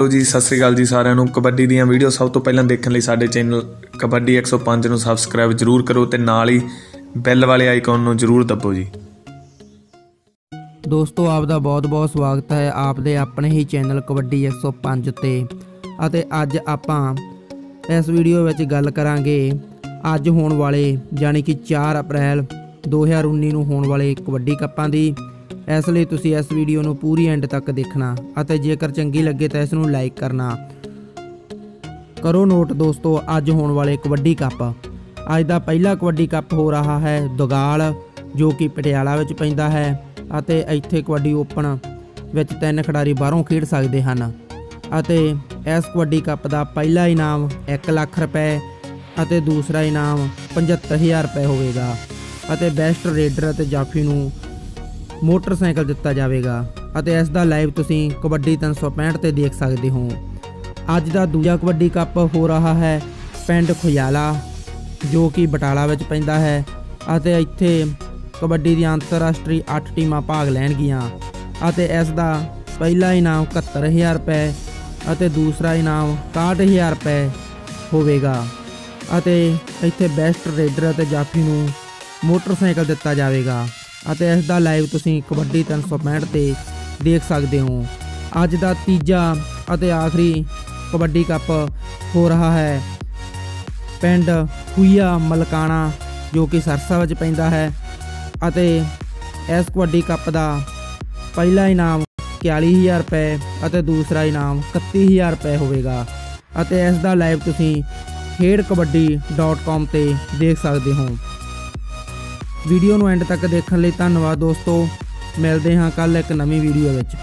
ਲੋ ਜੀ, ਸਤਿ ਸ੍ਰੀ ਅਕਾਲ ਜੀ ਸਾਰਿਆਂ ਨੂੰ। ਕਬੱਡੀ ਦੀਆਂ ਵੀਡੀਓ ਸਭ ਤੋਂ ਪਹਿਲਾਂ ਦੇਖਣ ਲਈ ਸਾਡੇ ਚੈਨਲ ਕਬੱਡੀ 105 ਨੂੰ ਸਬਸਕ੍ਰਾਈਬ ਜਰੂਰ ਕਰੋ ਤੇ ਨਾਲ ਹੀ ਬੈਲ ਵਾਲੇ ਆਈਕਨ ਨੂੰ ਜਰੂਰ ਦਬੋ ਜੀ। ਦੋਸਤੋ ਆਪ ਦਾ ਬਹੁਤ-ਬਹੁਤ ਸਵਾਗਤ ਹੈ ਆਪ ਦੇ ਆਪਣੇ ਹੀ ਚੈਨਲ ਕਬੱਡੀ 105 ਤੇ। ਅਤੇ ਅੱਜ ਆਪਾਂ ਇਸ ਵੀਡੀਓ ਵਿੱਚ ਗੱਲ ਕਰਾਂਗੇ ਅੱਜ ਹੋਣ ਵਾਲੇ, ਯਾਨੀ ਕਿ 4 ਅਪ੍ਰੈਲ 2019 ਨੂੰ ਹੋਣ ਵਾਲੇ ਕਬੱਡੀ ਕੱਪਾਂ ਦੀ। ਇਸ ਲਈ ਤੁਸੀਂ ਇਸ ਵੀਡੀਓ ਨੂੰ ਪੂਰੀ ਐਂਡ ਤੱਕ ਦੇਖਣਾ ਅਤੇ ਜੇਕਰ ਚੰਗੀ ਲੱਗੇ ਤਾਂ ਇਸ ਨੂੰ ਲਾਈਕ ਕਰਨਾ। ਕਰੋ ਨੋਟ ਦੋਸਤੋ, ਅੱਜ ਹੋਣ ਵਾਲੇ ਕਬੱਡੀ ਕੱਪ। ਅੱਜ ਦਾ ਪਹਿਲਾ ਕਬੱਡੀ ਕੱਪ ਹੋ ਰਿਹਾ ਹੈ ਦੁਗਾਲ, ਜੋ ਕਿ ਪਟਿਆਲਾ ਵਿੱਚ ਪੈਂਦਾ ਹੈ ਅਤੇ ਇੱਥੇ ਕਬੱਡੀ ਓਪਨ ਵਿੱਚ ਤਿੰਨ ਖਿਡਾਰੀ ਬਾਹਰੋਂ ਖੇਡ ਸਕਦੇ ਹਨ। ਅਤੇ ਇਸ ਕਬੱਡੀ ਕੱਪ ਦਾ ਪਹਿਲਾ ਇਨਾਮ 1 ਲੱਖ ਰੁਪਏ ਅਤੇ ਦੂਸਰਾ ਇਨਾਮ 75000 ਰੁਪਏ ਹੋਵੇਗਾ। ਅਤੇ ਬੈਸਟ ਰੇਡਰ ਅਤੇ ਜਾਫੀ ਨੂੰ ਮੋਟਰਸਾਈਕਲ ਦਿੱਤਾ ਜਾਵੇਗਾ ਅਤੇ ਇਸ ਦਾ ਲਾਈਵ ਤੁਸੀਂ ਕਬੱਡੀ 365 ਤੇ ਦੇਖ ਸਕਦੇ ਹੋ। ਅੱਜ ਦਾ ਦੂਜਾ ਕਬੱਡੀ ਕੱਪ ਹੋ ਰਿਹਾ ਹੈ ਪਿੰਡ ਖੁਜਾਲਾ ਜੋ ਕਿ ਬਟਾਲਾ ਵਿੱਚ ਪੈਂਦਾ ਹੈ ਅਤੇ ਇੱਥੇ ਕਬੱਡੀ ਦੀਆਂ ਅੰਤਰਰਾਸ਼ਟਰੀ 8 ਟੀਮਾਂ ਭਾਗ ਲੈਣਗੀਆਂ ਅਤੇ ਇਸ ਦਾ ਪਹਿਲਾ ਇਨਾਮ 71000 ਰੁਪਏ ਅਤੇ ਦੂਸਰਾ ਇਨਾਮ 61000 ਰੁਪਏ ਹੋਵੇਗਾ ਅਤੇ ਇੱਥੇ ਬੈਸਟ ਰੇਡਰ ਅਤੇ ਜਾਫੀ ਨੂੰ ਮੋਟਰਸਾਈਕਲ ਦਿੱਤਾ ਜਾਵੇਗਾ। ਅਤੇ ਇਸ ਦਾ ਲਾਈਵ ਤੁਸੀਂ ਕਬੱਡੀ 365 ਤੇ ਦੇਖ ਸਕਦੇ ਹੋ। ਅੱਜ ਦਾ ਤੀਜਾ ਅਤੇ ਆਖਰੀ ਕਬੱਡੀ ਕੱਪ ਹੋ ਰਿਹਾ ਹੈ। ਪਿੰਡ ਖੁਈਆ ਮਲਕਾਣਾ, ਜੋ ਕਿ ਸਰਸਾ ਵਿੱਚ ਪੈਂਦਾ ਹੈ ਅਤੇ ਇਸ ਕਬੱਡੀ ਕੱਪ ਦਾ ਪਹਿਲਾ ਇਨਾਮ 41000 ਰੁਪਏ ਅਤੇ ਦੂਸਰਾ ਇਨਾਮ 31000 ਰੁਪਏ ਹੋਵੇਗਾ। ਅਤੇ ਇਸ ਦਾ ਲਾਈਵ ਤੁਸੀਂ ਖੇਡਕਬੱਡੀ.com ਤੇ ਦੇਖ ਸਕਦੇ ਹੋ। ਵੀਡੀਓ ਨੂੰ ਐਂਡ ਤੱਕ ਦੇਖਣ ਲਈ ਧੰਨਵਾਦ ਦੋਸਤੋ। ਮਿਲਦੇ ਹਾਂ ਕੱਲ ਇੱਕ ਨਵੀਂ ਵੀਡੀਓ ਵਿੱਚ।